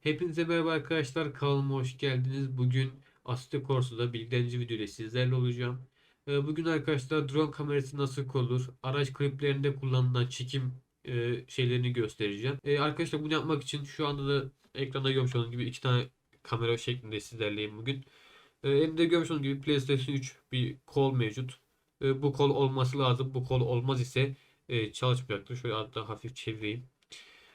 Hepinize merhaba arkadaşlar. Kanalıma hoş geldiniz. Bugün Assetto Corsa'da bilgilendirici video ile sizlerle olacağım. Ee, Bugün arkadaşlar drone kamerası nasıl kurulur, araç kliplerinde kullanılan çekim e, şeylerini göstereceğim. Ee, Arkadaşlar bunu yapmak için şu anda da ekranda görmüş olduğunuz gibi iki tane kamera şeklinde sizlerleyim bugün. Ee, Elimde görmüş olduğunuz gibi PlayStation 3 bir kol mevcut. Bu kol olması lazım. Bu kol olmaz ise e, çalışmayacaktır. Şöyle hatta hafif çevireyim.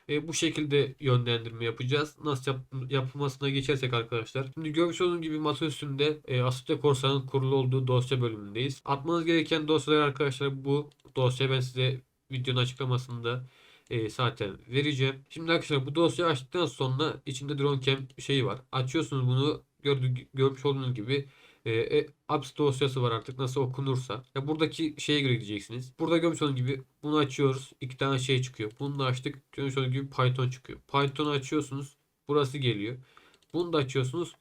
E, bu şekilde yönlendirme yapacağız. Nasıl yap, yapılmasına geçersek arkadaşlar. Şimdi görmüş olduğunuz gibi masa üstünde e, Assetto Corsa'nın kurulu olduğu dosya bölümündeyiz. Atmanız gereken dosyalar arkadaşlar bu dosya ben size videonun açıklamasında e, zaten vereceğim. Şimdi arkadaşlar bu dosyayı açtıktan sonra içinde drone cam şeyi var. Açıyorsunuz bunu gördüğü, görmüş olduğunuz gibi e, e, apps dosyası var artık nasıl okunursa. Ya buradaki şeye göre gideceksiniz. Burada görmüş olduğunuz gibi bunu açıyoruz. iki tane şey çıkıyor. Bunu da açtık. Görmüş olduğunuz gibi Python çıkıyor. Python'u açıyorsunuz. Burası geliyor. Bunu da açıyorsunuz.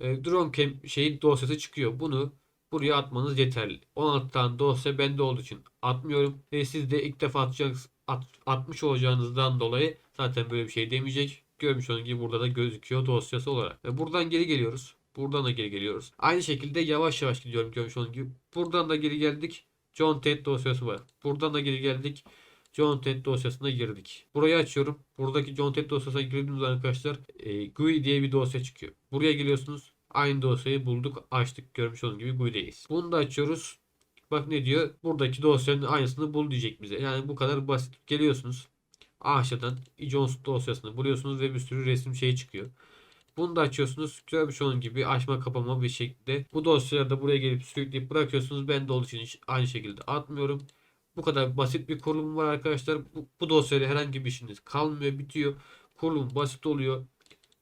E, drone cam şeyi dosyası çıkıyor. Bunu buraya atmanız yeterli. 16 tane dosya bende olduğu için atmıyorum. E, siz de ilk defa atacaksınız, at, atmış olacağınızdan dolayı zaten böyle bir şey demeyecek. Görmüş olduğunuz gibi burada da gözüküyor dosyası olarak. E, buradan geri geliyoruz. Buradan da geri geliyoruz. Aynı şekilde yavaş yavaş gidiyorum görmüş olduğunuz gibi. Buradan da geri geldik. John Ted dosyası var. Buradan da geri geldik. John Ted dosyasına girdik. Burayı açıyorum. Buradaki John Ted dosyasına girdiğimiz arkadaşlar e, GUI diye bir dosya çıkıyor. Buraya geliyorsunuz. Aynı dosyayı bulduk. Açtık. Görmüş olduğunuz gibi GUI'deyiz. Bunu da açıyoruz. Bak ne diyor? Buradaki dosyanın aynısını bul diyecek bize. Yani bu kadar basit. Geliyorsunuz. Aşağıdan Jones dosyasını buluyorsunuz ve bir sürü resim şeyi çıkıyor. Bunu da açıyorsunuz. Olduğunuz gibi açma kapama bir şekilde. Bu dosyaları da buraya gelip sürükleyip bırakıyorsunuz. Ben de olduğu için aynı şekilde atmıyorum. Bu kadar basit bir kurulum var arkadaşlar. Bu, bu dosyayla herhangi bir işiniz kalmıyor, bitiyor. Kurulum basit oluyor.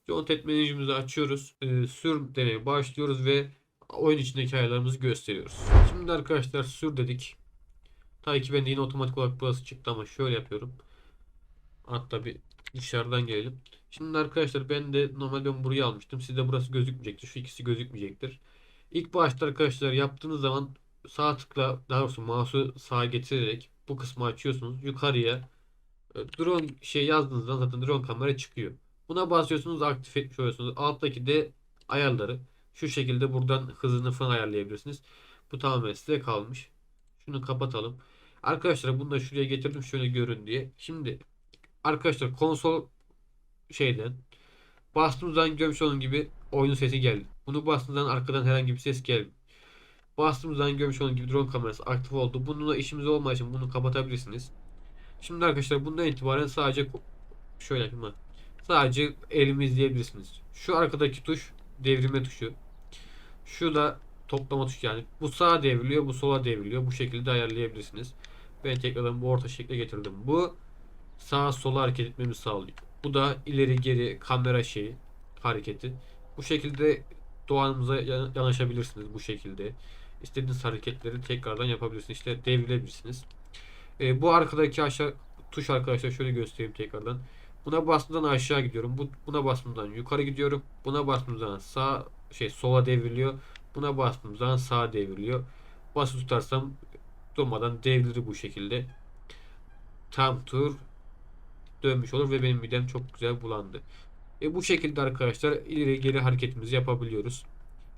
Content Manager'ımızı açıyoruz. Ee, sür demeye başlıyoruz ve oyun içindeki ayarlarımızı gösteriyoruz. Şimdi arkadaşlar sür dedik. Tabii ki bende yine otomatik olarak burası çıktı ama şöyle yapıyorum. Hatta bir dışarıdan gelelim. Şimdi arkadaşlar ben de normal ben burayı almıştım. Sizde burası gözükmeyecektir. Şu ikisi gözükmeyecektir. İlk başta arkadaşlar yaptığınız zaman sağ tıkla daha doğrusu mouse'u sağa getirerek bu kısmı açıyorsunuz. Yukarıya e, drone şey yazdığınızda zaten drone kamera çıkıyor. Buna basıyorsunuz aktif etmiş oluyorsunuz. Alttaki de ayarları. Şu şekilde buradan hızını falan ayarlayabilirsiniz. Bu tamamen size kalmış. Şunu kapatalım. Arkadaşlar bunu da şuraya getirdim şöyle görün diye. Şimdi arkadaşlar konsol şeyden bastığımızdan görmüş olduğunuz gibi oyunun sesi geldi. Bunu bastığımızdan arkadan herhangi bir ses geldi. Bastığımızdan görmüş olduğunuz gibi drone kamerası aktif oldu. Bununla işimiz olmadığı için bunu kapatabilirsiniz. Şimdi arkadaşlar bundan itibaren sadece şöyle yapayım. Sadece elimi izleyebilirsiniz. Şu arkadaki tuş devirme tuşu. Şu da toplama tuşu yani. Bu sağa devriliyor, bu sola devriliyor. Bu şekilde ayarlayabilirsiniz. Ben tekrardan bu orta şekle getirdim. Bu sağa sola hareket etmemi sağlıyor. Bu da ileri geri kamera şeyi hareketi. Bu şekilde doğanımıza yan- yanaşabilirsiniz bu şekilde. İstediğiniz hareketleri tekrardan yapabilirsiniz. İşte devrilebilirsiniz. Ee, bu arkadaki aşağı tuş arkadaşlar şöyle göstereyim tekrardan. Buna bastığımdan aşağı gidiyorum. Bu, buna bastığımdan yukarı gidiyorum. Buna bastığımdan sağ şey sola devriliyor. Buna bastığımdan sağa devriliyor. Basılı tutarsam durmadan devrilir bu şekilde. Tam tur dönmüş olur ve benim midem çok güzel bulandı. E, bu şekilde arkadaşlar ileri geri hareketimizi yapabiliyoruz.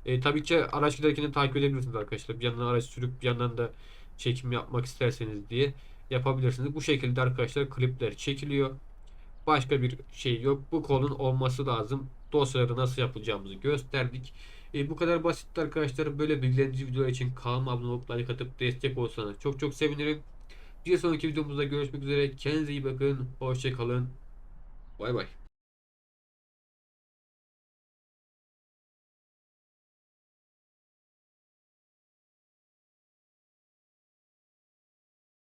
E, tabii ki araç giderken de takip edebilirsiniz arkadaşlar. Bir yandan araç sürüp bir yandan da çekim yapmak isterseniz diye yapabilirsiniz. Bu şekilde arkadaşlar klipler çekiliyor. Başka bir şey yok. Bu kolun olması lazım. Dosyaları nasıl yapacağımızı gösterdik. E, bu kadar basit arkadaşlar. Böyle bilgilendirici videolar için kanalıma abone olup like atıp destek olsanız çok çok sevinirim. Bir sonraki videomuzda görüşmek üzere. Kendinize iyi bakın. Hoşçakalın. Bay bay.